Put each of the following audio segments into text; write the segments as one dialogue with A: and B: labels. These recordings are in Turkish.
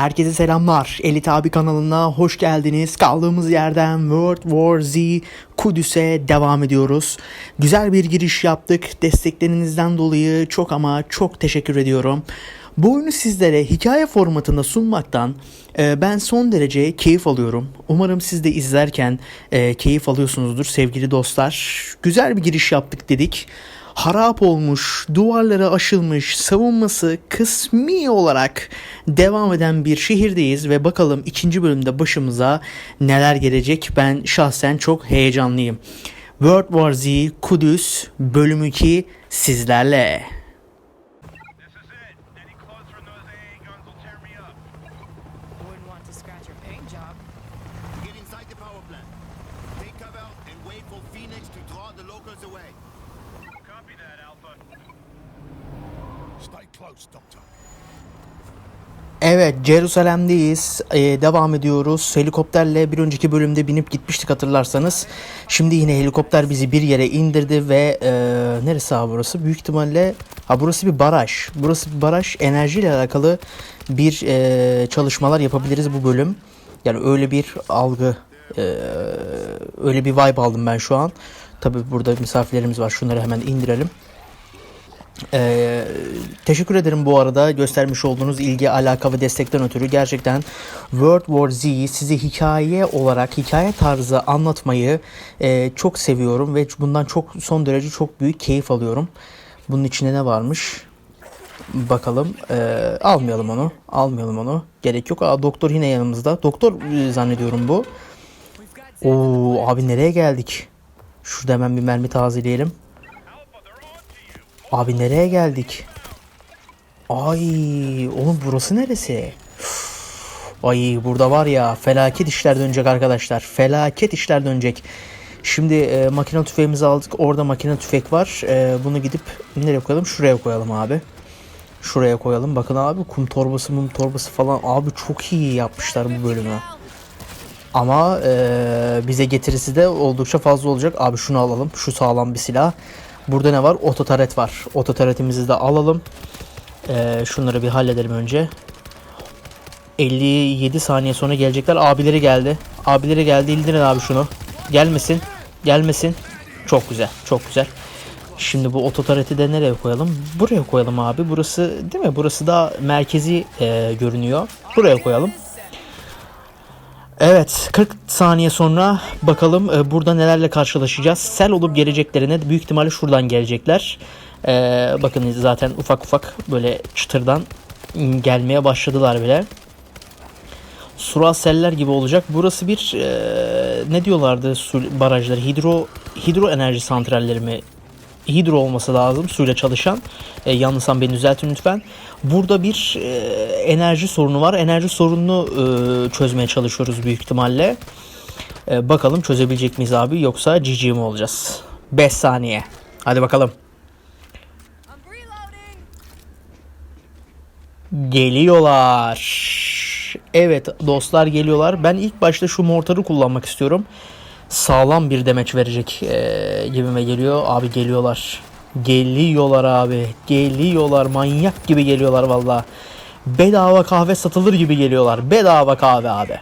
A: Herkese selamlar. Elit abi kanalına hoş geldiniz. Kaldığımız yerden World War Z Kudüs'e devam ediyoruz. Güzel bir giriş yaptık. Desteklerinizden dolayı çok ama çok teşekkür ediyorum. Bu oyunu sizlere hikaye formatında sunmaktan e, ben son derece keyif alıyorum. Umarım siz de izlerken e, keyif alıyorsunuzdur sevgili dostlar. Güzel bir giriş yaptık dedik harap olmuş, duvarlara aşılmış, savunması kısmi olarak devam eden bir şehirdeyiz ve bakalım ikinci bölümde başımıza neler gelecek. Ben şahsen çok heyecanlıyım. World War Z Kudüs bölüm 2 sizlerle. Evet, Jerusalem'deyiz. Ee, devam ediyoruz. Helikopterle bir önceki bölümde binip gitmiştik hatırlarsanız. Şimdi yine helikopter bizi bir yere indirdi ve e, neresi abi burası? Büyük ihtimalle ha burası bir baraj. Burası bir baraj. Enerjiyle alakalı bir e, çalışmalar yapabiliriz bu bölüm. Yani öyle bir algı, e, öyle bir vibe aldım ben şu an. Tabii burada misafirlerimiz var. Şunları hemen indirelim. Ee, teşekkür ederim bu arada göstermiş olduğunuz ilgi, alaka ve destekten ötürü. Gerçekten World War Z'yi size hikaye olarak, hikaye tarzı anlatmayı e, çok seviyorum ve bundan çok son derece çok büyük keyif alıyorum. Bunun içinde ne varmış? Bakalım. Ee, almayalım onu. Almayalım onu. Gerek yok. Aa, doktor yine yanımızda. Doktor e, zannediyorum bu. Oo abi nereye geldik? Şurada hemen bir mermi tazeleyelim. Abi nereye geldik? Ay oğlum burası neresi? Ay burada var ya felaket işler dönecek arkadaşlar. Felaket işler dönecek. Şimdi e, makine tüfeğimizi aldık. Orada makine tüfek var. E, bunu gidip nereye koyalım? Şuraya koyalım abi. Şuraya koyalım. Bakın abi kum torbası mum torbası falan. Abi çok iyi yapmışlar bu bölümü. Ama e, bize getirisi de oldukça fazla olacak. Abi şunu alalım. Şu sağlam bir silah. Burada ne var? Ototaret var. Ototaretimizi de alalım. E, şunları bir halledelim önce. 57 saniye sonra gelecekler. Abileri geldi. Abileri geldi. İldirin abi şunu. Gelmesin. Gelmesin. Çok güzel. Çok güzel. Şimdi bu ototareti de nereye koyalım? Buraya koyalım abi. Burası değil mi? Burası daha merkezi e, görünüyor. Buraya koyalım. Evet 40 saniye sonra bakalım e, burada nelerle karşılaşacağız. Sel olup geleceklerine büyük ihtimalle şuradan gelecekler. E, bakın zaten ufak ufak böyle çıtırdan gelmeye başladılar bile. Sural seller gibi olacak. Burası bir e, ne diyorlardı barajları hidro hidro enerji santralleri mi hidro olması lazım suyla çalışan. E, yanlışsam beni düzeltin lütfen. Burada bir e, enerji sorunu var. Enerji sorununu e, çözmeye çalışıyoruz büyük ihtimalle. E, bakalım çözebilecek miyiz abi yoksa GG mi olacağız? 5 saniye. Hadi bakalım. Geliyorlar. Evet dostlar geliyorlar. Ben ilk başta şu mortarı kullanmak istiyorum. Sağlam bir demeç verecek e, gibime geliyor. Abi geliyorlar. Geliyorlar abi. Geliyorlar. Manyak gibi geliyorlar valla. Bedava kahve satılır gibi geliyorlar. Bedava kahve abi.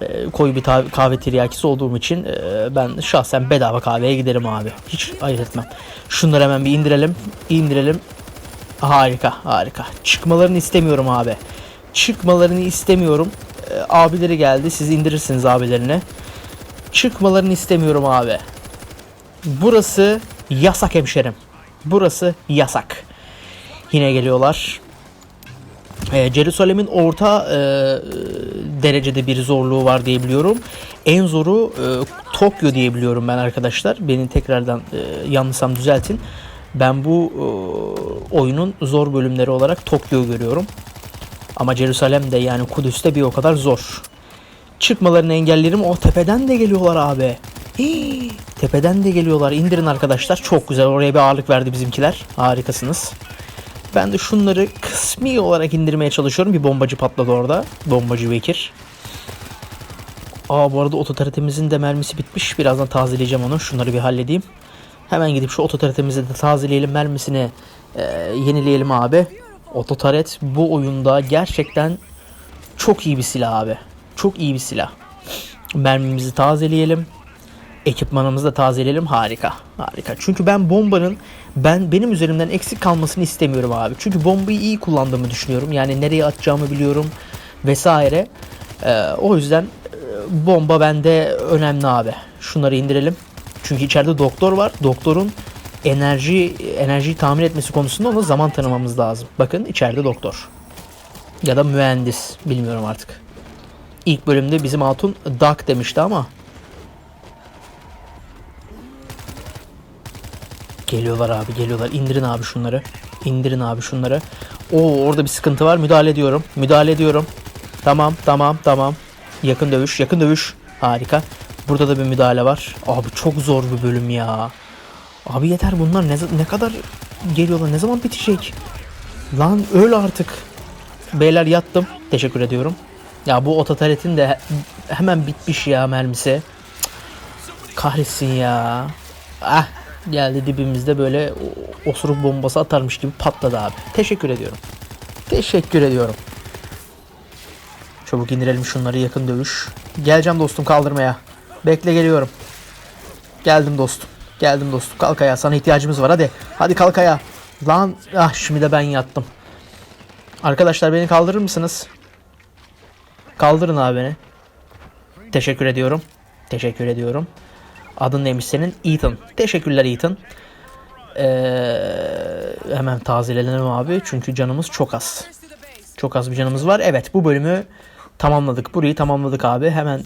A: E, koyu bir kahve tiryakisi olduğum için e, ben şahsen bedava kahveye giderim abi. Hiç ayırt etmem. Şunları hemen bir indirelim. İndirelim. Harika harika. Çıkmalarını istemiyorum abi. Çıkmalarını istemiyorum. Ee, abileri geldi. Siz indirirsiniz abilerini. Çıkmalarını istemiyorum abi. Burası yasak hemşerim. Burası yasak. Yine geliyorlar. Ee, Jerusalem'in orta e, derecede bir zorluğu var diye biliyorum. En zoru e, Tokyo diye biliyorum ben arkadaşlar. Beni tekrardan e, yanlışsam düzeltin. Ben bu e, oyunun zor bölümleri olarak Tokyo'yu görüyorum. Ama Jerusalem de yani Kudüs'te bir o kadar zor. Çıkmalarını engellerim. O tepeden de geliyorlar abi. Hii, tepeden de geliyorlar. İndirin arkadaşlar. Çok güzel. Oraya bir ağırlık verdi bizimkiler. Harikasınız. Ben de şunları kısmi olarak indirmeye çalışıyorum. Bir bombacı patladı orada. Bombacı Bekir. Aa bu arada ototaretimizin de mermisi bitmiş. Birazdan tazeleyeceğim onu. Şunları bir halledeyim. Hemen gidip şu ototaretimizi de tazeleyelim. Mermisini e, yenileyelim abi. Ototaret bu oyunda gerçekten çok iyi bir silah abi. Çok iyi bir silah. Mermimizi tazeleyelim. Ekipmanımızı da tazeleyelim. Harika. Harika. Çünkü ben bombanın ben benim üzerimden eksik kalmasını istemiyorum abi. Çünkü bombayı iyi kullandığımı düşünüyorum. Yani nereye atacağımı biliyorum vesaire. Ee, o yüzden e, bomba bende önemli abi. Şunları indirelim. Çünkü içeride doktor var. Doktorun enerji enerjiyi tamir etmesi konusunda ona zaman tanımamız lazım. Bakın içeride doktor. Ya da mühendis. Bilmiyorum artık. İlk bölümde bizim hatun Duck demişti ama Geliyorlar abi geliyorlar. İndirin abi şunları. İndirin abi şunları. Oo orada bir sıkıntı var. Müdahale ediyorum. Müdahale ediyorum. Tamam tamam tamam. Yakın dövüş yakın dövüş. Harika. Burada da bir müdahale var. Abi çok zor bir bölüm ya. Abi yeter bunlar ne, ne kadar geliyorlar ne zaman bitecek? Lan öl artık. Beyler yattım. Teşekkür ediyorum. Ya bu ototaletin de he- hemen bitmiş ya mermisi. Cık, Kahretsin ya. Ah geldi dibimizde böyle osuruk bombası atarmış gibi patladı abi. Teşekkür ediyorum. Teşekkür ediyorum. Çabuk indirelim şunları yakın dövüş. Geleceğim dostum kaldırmaya. Bekle geliyorum. Geldim dostum. Geldim dostum. Kalk ayağa. Sana ihtiyacımız var. Hadi. Hadi kalk ayağa. Lan. Ah şimdi de ben yattım. Arkadaşlar beni kaldırır mısınız? Kaldırın abi beni. Teşekkür ediyorum. Teşekkür ediyorum. Adın neymiş senin? Ethan. Teşekkürler Ethan. Ee, hemen tazelenelim abi. Çünkü canımız çok az. Çok az bir canımız var. Evet bu bölümü tamamladık. Burayı tamamladık abi. Hemen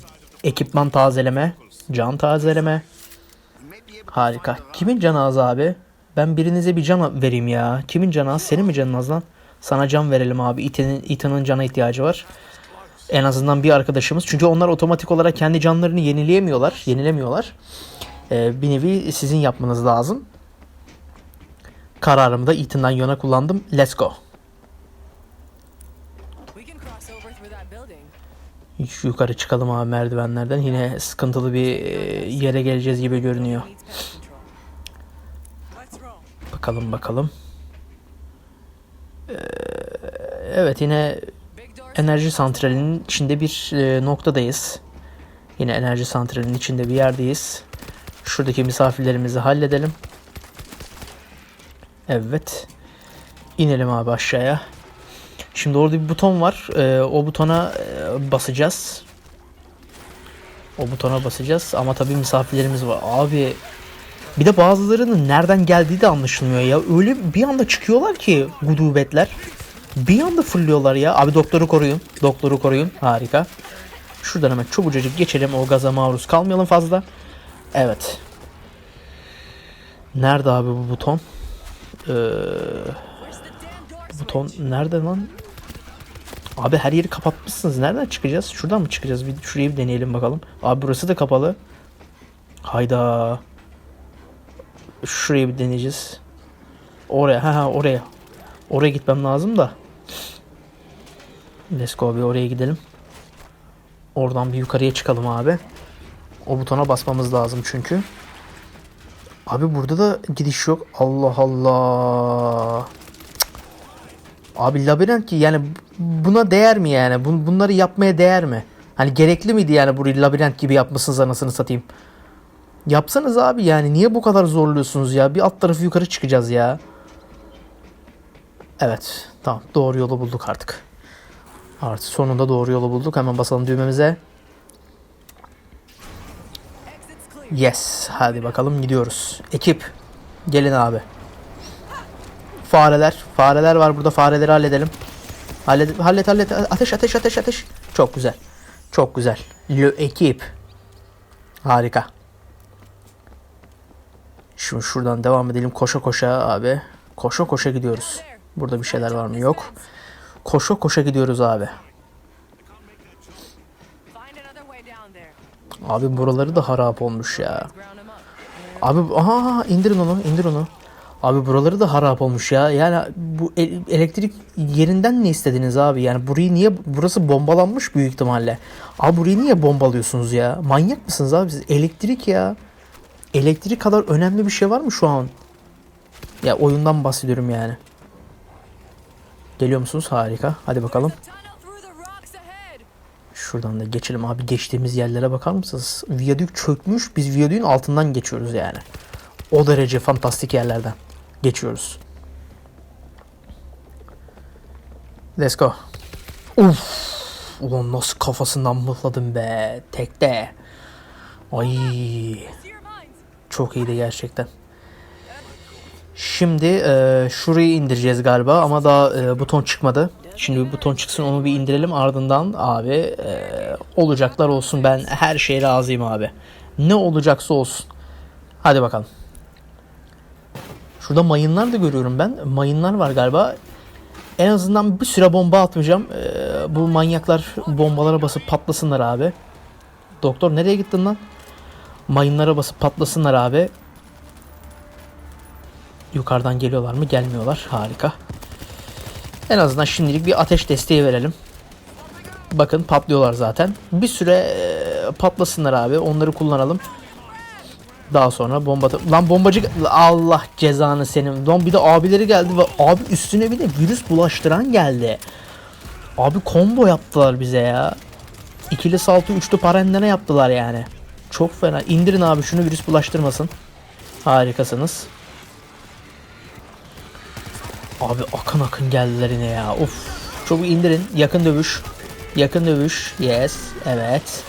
A: ekipman tazeleme. Can tazeleme. Harika. Kimin canı az abi? Ben birinize bir can vereyim ya. Kimin canı az? Senin mi canın az lan? Sana can verelim abi. Ethan'ın Ethan'ın cana ihtiyacı var. En azından bir arkadaşımız. Çünkü onlar otomatik olarak kendi canlarını yenileyemiyorlar. Yenilemiyorlar. Ee, bir nevi sizin yapmanız lazım. Kararımı da Ethan'dan yana kullandım. Let's go. Hiç yukarı çıkalım abi merdivenlerden. Yine sıkıntılı bir e, yere geleceğiz gibi görünüyor. Bakalım bakalım. Ee, evet yine. Enerji santralinin içinde bir e, noktadayız. Yine enerji santralinin içinde bir yerdeyiz. Şuradaki misafirlerimizi halledelim. Evet. İnelim abi aşağıya. Şimdi orada bir buton var. Ee, o butona e, basacağız. O butona basacağız ama tabii misafirlerimiz var. Abi bir de bazılarının nereden geldiği de anlaşılmıyor ya. Öyle bir anda çıkıyorlar ki gudubetler. Bir anda fırlıyorlar ya. Abi doktoru koruyun. Doktoru koruyun. Harika. Şuradan hemen çabucacık geçelim. O gaza maruz kalmayalım fazla. Evet. Nerede abi bu buton? Ee, buton nerede lan? Abi her yeri kapatmışsınız. Nereden çıkacağız? Şuradan mı çıkacağız? Bir şurayı bir deneyelim bakalım. Abi burası da kapalı. Hayda. Şurayı bir deneyeceğiz. Oraya. Ha oraya. Oraya gitmem lazım da. Let's go bir oraya gidelim. Oradan bir yukarıya çıkalım abi. O butona basmamız lazım çünkü. Abi burada da gidiş yok. Allah Allah. Cık. Abi labirent ki yani buna değer mi yani? Bun- bunları yapmaya değer mi? Hani gerekli miydi yani burayı labirent gibi yapmışsınız anasını satayım. Yapsanız abi yani niye bu kadar zorluyorsunuz ya? Bir alt tarafı yukarı çıkacağız ya. Evet tamam doğru yolu bulduk artık. Artık sonunda doğru yolu bulduk. Hemen basalım düğmemize. Yes. Hadi bakalım gidiyoruz. Ekip. Gelin abi. Fareler. Fareler var burada. Fareleri halledelim. Hallet, hallet, hallet. Ateş, ateş, ateş, ateş. Çok güzel. Çok güzel. Le ekip. Harika. Şimdi şuradan devam edelim. Koşa koşa abi. Koşa koşa gidiyoruz. Burada bir şeyler var mı? Yok. Koşa koşa gidiyoruz abi. Abi buraları da harap olmuş ya. Abi aha indirin onu indir onu. Abi buraları da harap olmuş ya. Yani bu el- elektrik yerinden ne istediniz abi? Yani burayı niye burası bombalanmış büyük ihtimalle. Abi burayı niye bombalıyorsunuz ya? Manyak mısınız abi siz? Elektrik ya. Elektrik kadar önemli bir şey var mı şu an? Ya oyundan bahsediyorum yani. Geliyor musunuz? Harika. Hadi bakalım. Şuradan da geçelim abi. Geçtiğimiz yerlere bakar mısınız? Viyadük çökmüş. Biz viyadüğün altından geçiyoruz yani. O derece fantastik yerlerden geçiyoruz. Let's go. Uf. Ulan nasıl kafasından mıhladım be. Tekte. Ay. Çok iyiydi gerçekten. Şimdi e, şurayı indireceğiz galiba ama daha e, buton çıkmadı. Şimdi bir buton çıksın onu bir indirelim ardından abi e, olacaklar olsun ben her şeye razıyım abi. Ne olacaksa olsun. Hadi bakalım. Şurada mayınlar da görüyorum ben. Mayınlar var galiba. En azından bir süre bomba atmayacağım. E, bu manyaklar bombalara basıp patlasınlar abi. Doktor nereye gittin lan? Mayınlara basıp patlasınlar abi. Yukarıdan geliyorlar mı? Gelmiyorlar. Harika. En azından şimdilik bir ateş desteği verelim. Bakın patlıyorlar zaten. Bir süre e, patlasınlar abi. Onları kullanalım. Daha sonra bomba... Lan bombacı... Allah cezanı senin. Lan bir de abileri geldi ve abi üstüne bir de virüs bulaştıran geldi. Abi combo yaptılar bize ya. İkili saltı üçlü parendene yaptılar yani. Çok fena. İndirin abi şunu virüs bulaştırmasın. Harikasınız. Abi akın akın geldiler yine ya. Of. Çabuk indirin. Yakın dövüş. Yakın dövüş. Yes. Evet.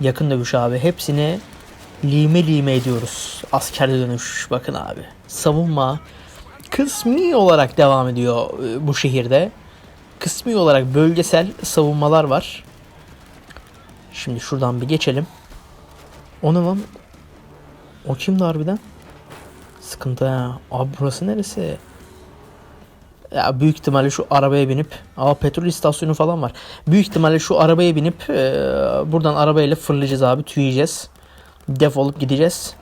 A: Yakın dövüş abi. Hepsini lime lime ediyoruz. Askerde dönüş. Bakın abi. Savunma kısmi olarak devam ediyor e, bu şehirde. Kısmi olarak bölgesel savunmalar var. Şimdi şuradan bir geçelim. O lan? O kimdi harbiden? Sıkıntı ha. Abi burası neresi? Ya büyük ihtimalle şu arabaya binip Aa petrol istasyonu falan var. Büyük ihtimalle şu arabaya binip e, buradan arabayla fırlayacağız abi tüyeceğiz. Defolup gideceğiz.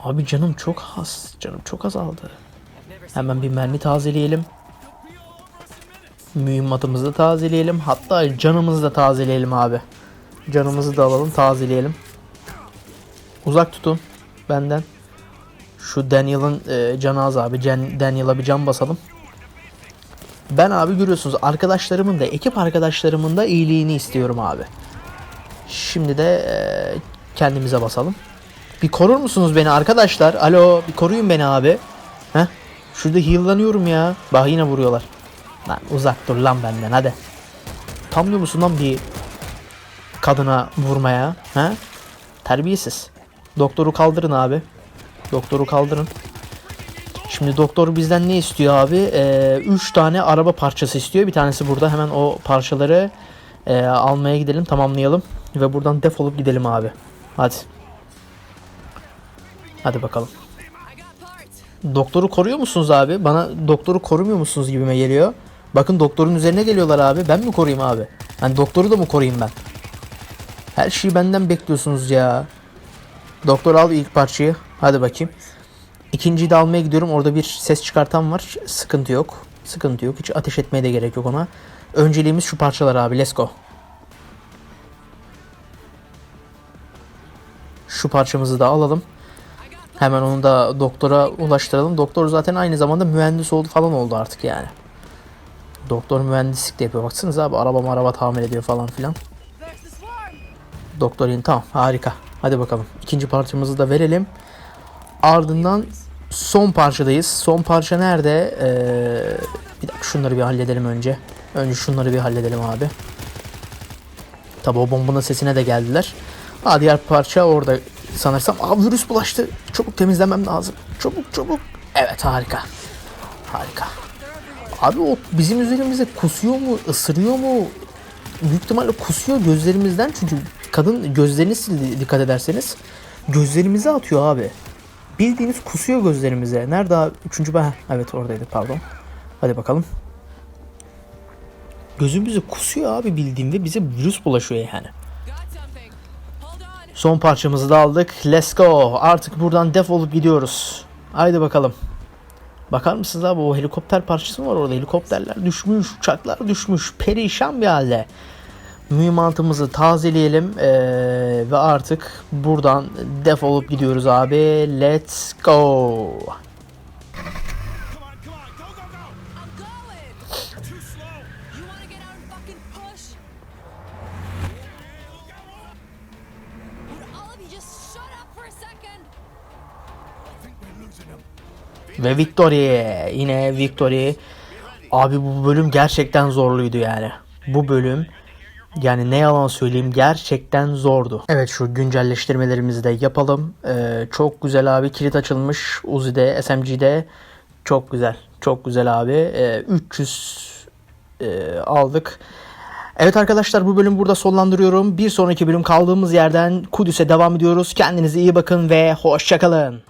A: Abi canım çok az. Canım çok azaldı. Hemen bir mermi tazeleyelim. Mühimmatımızı da tazeleyelim. Hatta canımızı da tazeleyelim abi. Canımızı da alalım tazeleyelim. Uzak tutun benden. Şu Daniel'ın e, canı az abi. Can, Daniel'a bir can basalım. Ben abi görüyorsunuz arkadaşlarımın da ekip arkadaşlarımın da iyiliğini istiyorum abi. Şimdi de e, kendimize basalım. Bir korur musunuz beni arkadaşlar? Alo bir koruyun beni abi. Heh. Şurada heal'lanıyorum ya. Bak yine vuruyorlar. Lan uzak dur lan benden hadi. Tamlıyor musun lan bir kadına vurmaya? Ha? Terbiyesiz. Doktoru kaldırın abi. Doktoru kaldırın. Şimdi doktor bizden ne istiyor abi? 3 ee, üç tane araba parçası istiyor. Bir tanesi burada. Hemen o parçaları e, almaya gidelim. Tamamlayalım. Ve buradan defolup gidelim abi. Hadi. Hadi bakalım. Doktoru koruyor musunuz abi? Bana doktoru korumuyor musunuz gibime geliyor. Bakın doktorun üzerine geliyorlar abi. Ben mi koruyayım abi? Hani doktoru da mı koruyayım ben? Her şeyi benden bekliyorsunuz ya. Doktor al ilk parçayı. Hadi bakayım. İkinciyi de almaya gidiyorum. Orada bir ses çıkartan var. Sıkıntı yok. Sıkıntı yok. Hiç ateş etmeye de gerek yok ona. Önceliğimiz şu parçalar abi. Let's go. Şu parçamızı da alalım. Hemen onu da doktora ulaştıralım. Doktor zaten aynı zamanda mühendis oldu falan oldu artık yani. Doktor mühendislik de yapıyor. Baksanıza abi araba araba tamir ediyor falan filan. Doktor yeni tamam harika. Hadi bakalım. İkinci parçamızı da verelim. Ardından son parçadayız. Son parça nerede? Ee, bir dakika şunları bir halledelim önce. Önce şunları bir halledelim abi. Tabi o bombanın sesine de geldiler. Ha diğer parça orada sanırsam. Aa virüs bulaştı. Çabuk temizlemem lazım. Çabuk çabuk. Evet harika. Harika. Abi o bizim üzerimize kusuyor mu, ısırıyor mu? Büyük ihtimalle kusuyor gözlerimizden çünkü kadın gözlerini sildi dikkat ederseniz. Gözlerimize atıyor abi. Bildiğiniz kusuyor gözlerimize. Nerede abi? Üçüncü ben. Evet oradaydı pardon. Hadi bakalım. Gözümüzü kusuyor abi bildiğim ve bize virüs bulaşıyor yani. Son parçamızı da aldık. Let's go. Artık buradan defolup gidiyoruz. Haydi bakalım. Bakar mısınız abi o helikopter parçası mı var orada? Helikopterler düşmüş, uçaklar düşmüş. Perişan bir halde. Mühimmatımızı tazeleyelim ee, ve artık buradan defolup gidiyoruz abi. Let's go. Ve Victory. Yine Victory. Abi bu bölüm gerçekten zorluydu yani. Bu bölüm yani ne yalan söyleyeyim gerçekten zordu. Evet şu güncelleştirmelerimizi de yapalım. Ee, çok güzel abi kilit açılmış Uzi'de SMG'de çok güzel. Çok güzel abi. Ee, 300 e, aldık. Evet arkadaşlar bu bölüm burada sonlandırıyorum. Bir sonraki bölüm kaldığımız yerden Kudüs'e devam ediyoruz. Kendinize iyi bakın ve hoşçakalın.